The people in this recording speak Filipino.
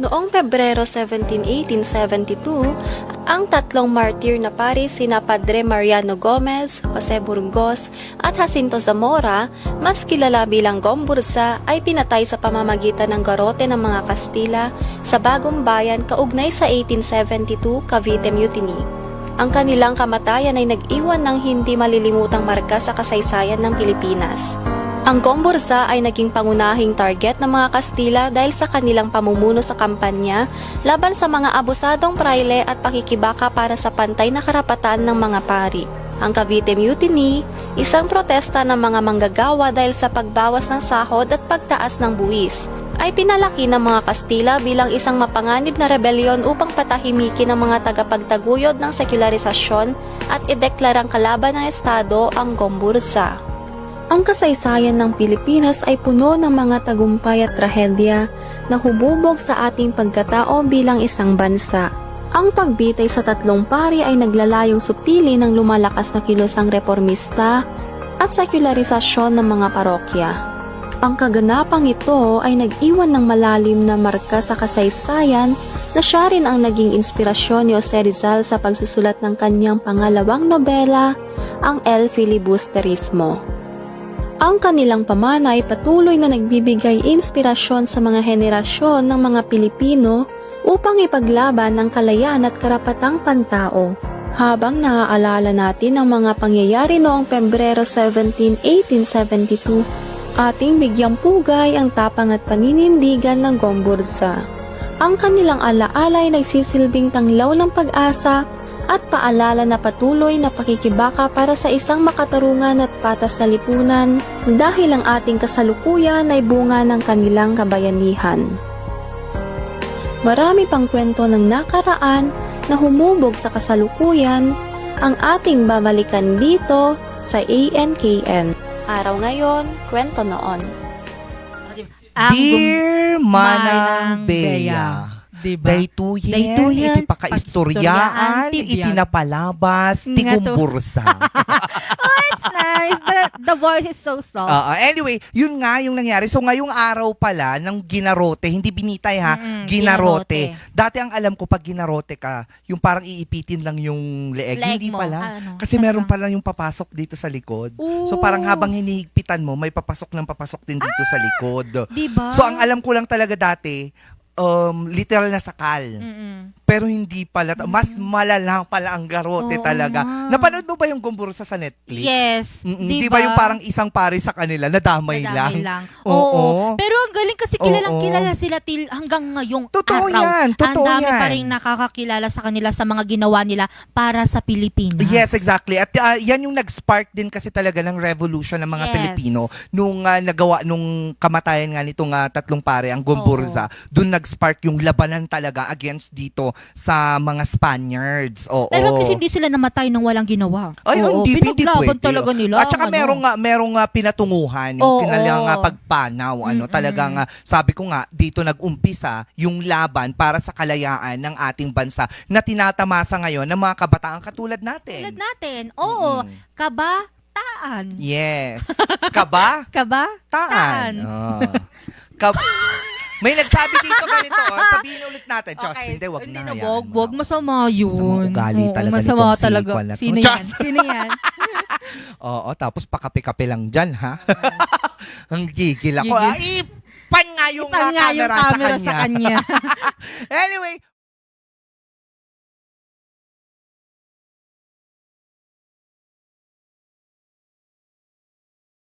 Noong Pebrero 17, 1872, ang tatlong martir na pari sina Padre Mariano Gomez, Jose Burgos at Jacinto Zamora, mas kilala bilang Gombursa, ay pinatay sa pamamagitan ng garote ng mga Kastila sa bagong bayan kaugnay sa 1872 Cavite Mutiny. Ang kanilang kamatayan ay nag-iwan ng hindi malilimutang marka sa kasaysayan ng Pilipinas. Ang Gombursa ay naging pangunahing target ng mga Kastila dahil sa kanilang pamumuno sa kampanya laban sa mga abusadong praile at pakikibaka para sa pantay na karapatan ng mga pari. Ang Cavite Mutiny, isang protesta ng mga manggagawa dahil sa pagbawas ng sahod at pagtaas ng buwis, ay pinalaki ng mga Kastila bilang isang mapanganib na rebelyon upang patahimikin ang mga tagapagtaguyod ng sekularisasyon at ideklarang kalaban ng Estado ang Gombursa. Ang kasaysayan ng Pilipinas ay puno ng mga tagumpay at trahedya na humubog sa ating pagkatao bilang isang bansa. Ang pagbitay sa tatlong pari ay naglalayong supili ng lumalakas na kilosang reformista at sekularisasyon ng mga parokya. Ang kaganapang ito ay nag-iwan ng malalim na marka sa kasaysayan na siya rin ang naging inspirasyon ni Jose Rizal sa pagsusulat ng kanyang pangalawang nobela, ang El Filibusterismo. Ang kanilang pamana ay patuloy na nagbibigay inspirasyon sa mga henerasyon ng mga Pilipino upang ipaglaban ang kalayaan at karapatang pantao. Habang naaalala natin ang mga pangyayari noong Pebrero 17, 1872, ating bigyang pugay ang tapang at paninindigan ng Gombursa. Ang kanilang alaala ay nagsisilbing tanglaw ng pag-asa at paalala na patuloy na pakikibaka para sa isang makatarungan at patas na lipunan dahil ang ating kasalukuyan ay bunga ng kanilang kabayanihan. Marami pang kwento ng nakaraan na humubog sa kasalukuyan ang ating babalikan dito sa ANKN. Araw ngayon, kwento noon. Ang Dear Manang Bea. Diba? Daytuyen, Daytoyen, iti pakaistoryaan, iti napalabas, ti to. gumbursa. It's nice. The, the voice is so soft. Oo, anyway, yun nga yung nangyari. So ngayong araw pala ng ginarote, hindi binitay ha, Mm-mm, ginarote. ginarote. Dati ang alam ko pag ginarote ka, yung parang iipitin lang yung leeg. Leg hindi mo. pala. Ano, Kasi saan meron pala yung papasok dito sa likod. Ooh. So parang habang hinihigpitan mo, may papasok ng papasok din dito sa likod. Diba? So ang alam ko lang talaga dati, um, literal na sakal. Mm-mm. Pero hindi pala. Mas malala pala ang garote Oo talaga. nga. Napanood mo ba yung Gumbursa sa Netflix? Yes. Mm-mm. Di ba yung parang isang pare sa kanila, nadamay Nadamay lang? lang. Oo. Oo. Pero ang galing kasi kilalang Oo. kilala sila til hanggang ngayong Totoo araw. yan, totoo ang dami yan. pa rin nakakakilala sa kanila sa mga ginawa nila para sa Pilipinas. Yes, exactly. At ah, yan yung nag-spark din kasi talaga ng revolution ng mga Yes. Pilipino nung ah, nagawa nung kamatayan nga nitong ah, tatlong pare, ang Gomburza. Doon nag-spark yung labanan talaga against dito sa mga Spaniards. Oo. Pero kasi hindi sila namatay nang walang ginawa. Ay, Oo, hindi, hindi pinaglaban pwede. talaga nila. At saka ano. merong nga merong nga pinatunguhan yung Oo. kanilang nga pagpanaw ano Mm-mm. talagang nga sabi ko nga dito nag-umpisa yung laban para sa kalayaan ng ating bansa na tinatamasa ngayon ng mga kabataan katulad natin. Tulad natin. Oo. Mm-mm. Kabataan. Yes. Kaba? Kaba? Taan. Taan. Oh. Kab- May nagsabi dito ganito, oh. sabihin ulit natin. Diyos, hindi, wag Hindi na. na, hayaan wag, mo wag. na. Masama yun. Masama ugali Oo, talaga masama nitong si talaga. Kwan na to. Sino yan? Sino yan? Oo, tapos pakape-kape lang dyan, ha? Ang gigil ako. Gigil. Ay, pan nga yung, Ipan ah, nga yung camera, camera sa kanya. sa kanya. anyway,